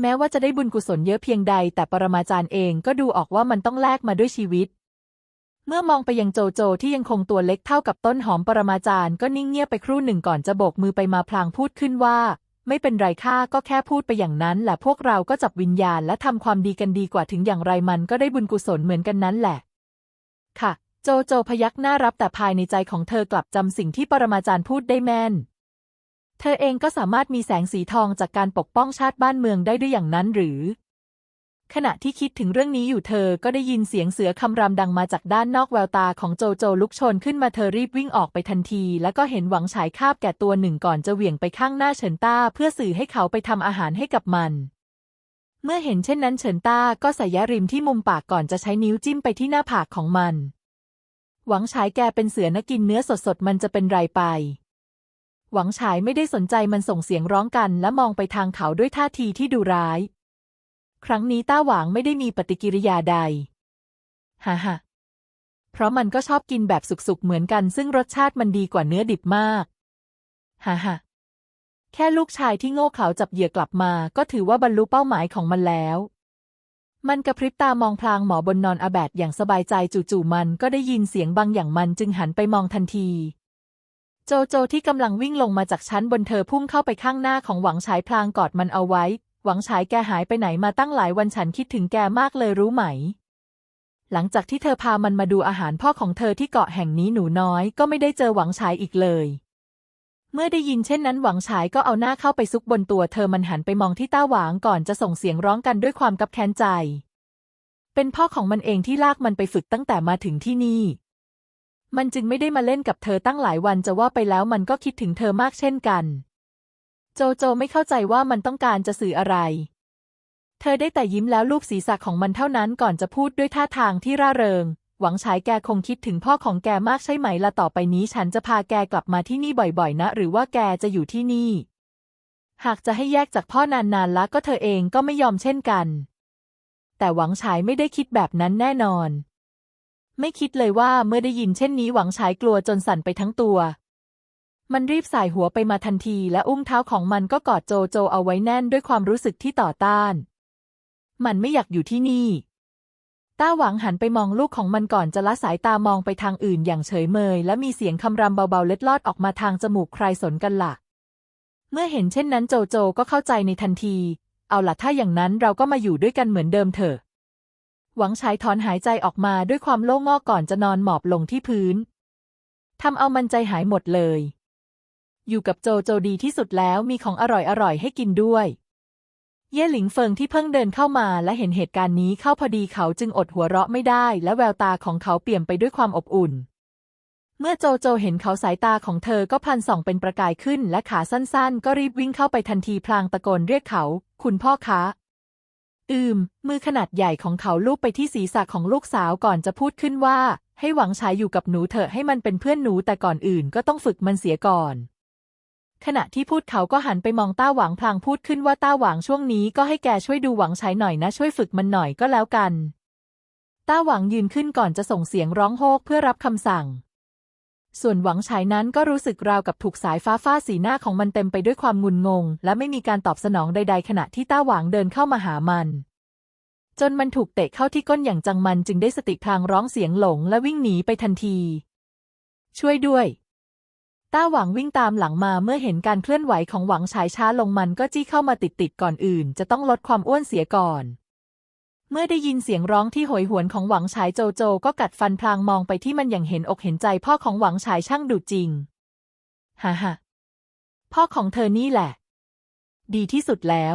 แม้ว่าจะได้บุญกุศลเยอะเพียงใด แต่ปรมาจารย์เองก็ดูออกว่ามันต้องแลกมาด้วยชีวิต เมื่อมองไปยังโจโจที่ยังคงตัวเล็กเท่ากับต้นหอมปรมาจารย์ก็นิ่งเงียบไปครู่หนึ่งก่อนจะโบกมือไปมาพลางพูดขึ้นว่า ไม่เป็นไรข้าก็แค่พูดไปอย่างนั้นแหละพวกเราก็จับวิญญาณและทำความดีกันดีกว่าถึงอย่างไรมันก็ได้บุญกุศลเหมือนกันนั้นแหละ ค่ะ โจโจพยักหน้ารับแต่ภายในใจของเธอกลับจำสิ่งที่ปรมาจารย์พูดได้แม่น เธอเองก็สามารถมีแสงสีทองจากการปกป้องชาติบ้านเมืองได้ด้วยอย่างนั้นหรือ ขณะที่คิดถึงเรื่องนี้อยู่เธอก็ได้ยินเสียงเสือคำรามดังมาจากด้านนอกแววตาของโจโจลุกชนขึ้นมาเธอรีบวิ่งออกไปทันที แล้วก็เห็นหวังฉายคาบแก่ตัวหนึ่งก่อนจะเหวี่ยงไปข้างหน้าเฉินต้า เพื่อสื่อให้เขาไปทำอาหารให้กับมันเมื่อเห็นเช่นนั้นเฉินต้าก็ใส่ยาริมที่มุมปากก่อนจะใช้นิ้วจิ้มไปที่หน้าผากของมัน หวังฉายแกเป็นเสือนะกินเนื้อสดๆ มันจะเป็นไรไป หวังฉายไม่ได้สนใจมันส่งเสียงร้องกันและมองไปทางเขาด้วยท่าทีที่ดูร้าย ครั้งนี้ต้าหวางไม่ได้มีปฏิกิริยาใดฮ่าฮ่าเพราะมันก็ชอบกินแบบสุกๆเหมือนกันซึ่งรสชาติมันดีกว่าเนื้อดิบมากฮ่าฮ่าแค่ลูกชายที่โง่เขลาจับเหยื่อกลับมา ก็ถือว่าบรรลุเป้าหมายของมันแล้ว มันกระพริบตามองพลางหมอบนนอนอาแบดอย่างสบายใจจู่ๆมันก็ได้ยินเสียงบางอย่างมันจึงหันไปมองทันที โจโจที่กำลังวิ่งลงมาจากชั้นบนเธอพุ่งเข้าไปข้างหน้าของหวังฉายพลางกอดมันเอาไว้ หวังฉายแกหายไปไหนมาตั้งหลายวันฉันคิดถึงแกมากเลยรู้ไหม หลังจากที่เธอพามันมาดูอาหารพ่อของเธอที่เกาะแห่งนี้หนูน้อยก็ไม่ได้เจอหวังฉายอีกเลย เมื่อได้ยินเช่นนั้นหวังฉายก็เอาหน้าเข้าไปซุกบนตัวเธอมันหันไปมองที่ต้าหวางก่อนจะส่งเสียงร้องกันด้วยความกับแค้นใจ เป็นพ่อของมันเองที่ลากมันไปฝึกตั้งแต่มาถึงที่นี่ มันจึงไม่ได้มาเล่นกับเธอตั้งหลายวันจะว่าไปแล้วมันก็คิดถึงเธอมากเช่นกัน โจโจไม่เข้าใจว่ามันต้องการจะสื่ออะไร เธอได้แต่ยิ้มแล้วลูบศีรษะของมันเท่านั้นก่อนจะพูดด้วยท่าทางที่ร่าเริง หวังฉายแกคงคิดถึงพ่อของแกมากใช่ไหมละต่อไปนี้ฉันจะพาแกกลับมาที่นี่บ่อยๆ นะ หรือว่าแกจะอยู่ที่นี่ หากจะให้แยกจากพ่อนานๆละก็เธอเองก็ไม่ยอมเช่นกัน แต่หวังฉายไม่ได้คิดแบบนั้นแน่นอน ไม่คิดเลยว่าเมื่อได้ยินเช่นนี้หวังฉายกลัวจนสั่นไปทั้งตัว มันรีบสายหัวไปมาทันทีและอุ้งเท้าของมันก็กอดโจโจเอาไว้แน่นด้วยความรู้สึกที่ต่อต้าน มันไม่อยากอยู่ที่นี่ ต้าหวังหันไปมองลูกของมันก่อนจะละสายตามองไปทางอื่นอย่างเฉยเมย และมีเสียงคำรำเบาๆเล็ดลอดออกมาทางจมูกใครสนกันละ่ะ เมื่อเห็นเช่นนั้นโจโจก็เข้าใจในทันที เอาล่ะถ้าอย่างนั้นเราก็มาอยู่ด้วยกันเหมือนเดิมเถอะ หวังฉายถอนหายใจออกมาด้วยความโล่งอกก่อนจะนอนหมอบลงที่พื้นทำเอามันใจหายหมดเลย อยู่กับโจโจดีที่สุดแล้วมีของอร่อยๆให้กินด้วย เย่หลิงเฟิงที่เพิ่งเดินเข้ามาและเห็นเหตุการณ์นี้เข้าพอดีเขาจึงอดหัวเราะไม่ได้ และแววตาของเขาเปลี่ยมไปด้วยความอบอุ่น เมื่อโจโจเห็นเขาสายตาของเธอก็พันส่องเป็นประกายขึ้น และขาสั้นๆ ก็รีบวิ่งเข้าไปทันทีพลางตะโกนเรียกเขา คุณพ่อคะ อืม มือขนาดใหญ่ของเขาลูบไปที่ศีรษะของลูกสาวก่อนจะพูดขึ้นว่า ให้หวังชายอยู่กับหนูเถอะให้มันเป็นเพื่อนหนูแต่ก่อนอื่นก็ต้องฝึกมันเสียก่อน ขณะที่พูดเขาก็หันไปมองต้าหวังพลางพูดขึ้นว่าต้าหวังช่วงนี้ก็ให้แกช่วยดูหวังชายหน่อยนะ ช่วยฝึกมันหน่อยก็แล้วกัน ต้าหวังยืนขึ้นก่อนจะส่งเสียงร้องโฮกเพื่อรับคำสั่ง ส่วนหวังชายนั้นก็รู้สึกราวกับถูกสายฟ้าฟาดสีหน้าของมันเต็มไปด้วยความงุนงง และไม่มีการตอบสนองใด ๆ ขณะที่ต้าหวังเดินเข้ามาหามัน จนมันถูกเตะเข้าที่ก้นอย่างจังมันจึงได้สติพลางร้องเสียงหลงและวิ่งหนีไปทันที ช่วยด้วย ต้าหวังวิ่งตามหลังมาเมื่อเห็นการเคลื่อนไหวของหวังฉายช้าลงมันก็จี้เข้ามาติดๆก่อนอื่น จะต้องลดความอ้วนเสียก่อน เมื่อได้ยินเสียงร้องที่โหยหวนของหวังฉายโจโจก็กัดฟันพลางมองไปที่มันอย่างเห็นอกเห็นใจพ่อของหวังฉายช่างดุจริงฮ่าฮ่าพ่อของเธอนี่แหละ ดีที่สุดแล้ว